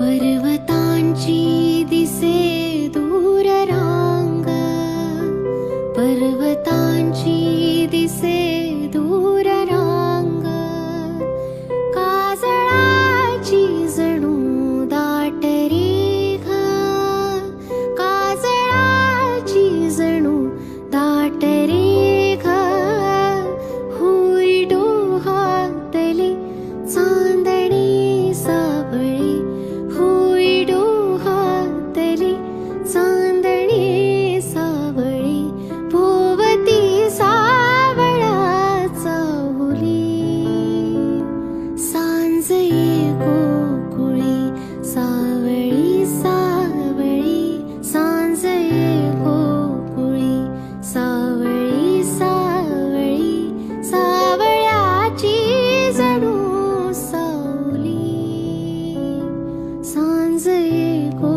पर्वतांची दिसे दूर रांग. पर्वतांची दिसे दूर रांग. काजळाची जणू दाट रेघ. काजळाची जणू दाट रेघ. 自一股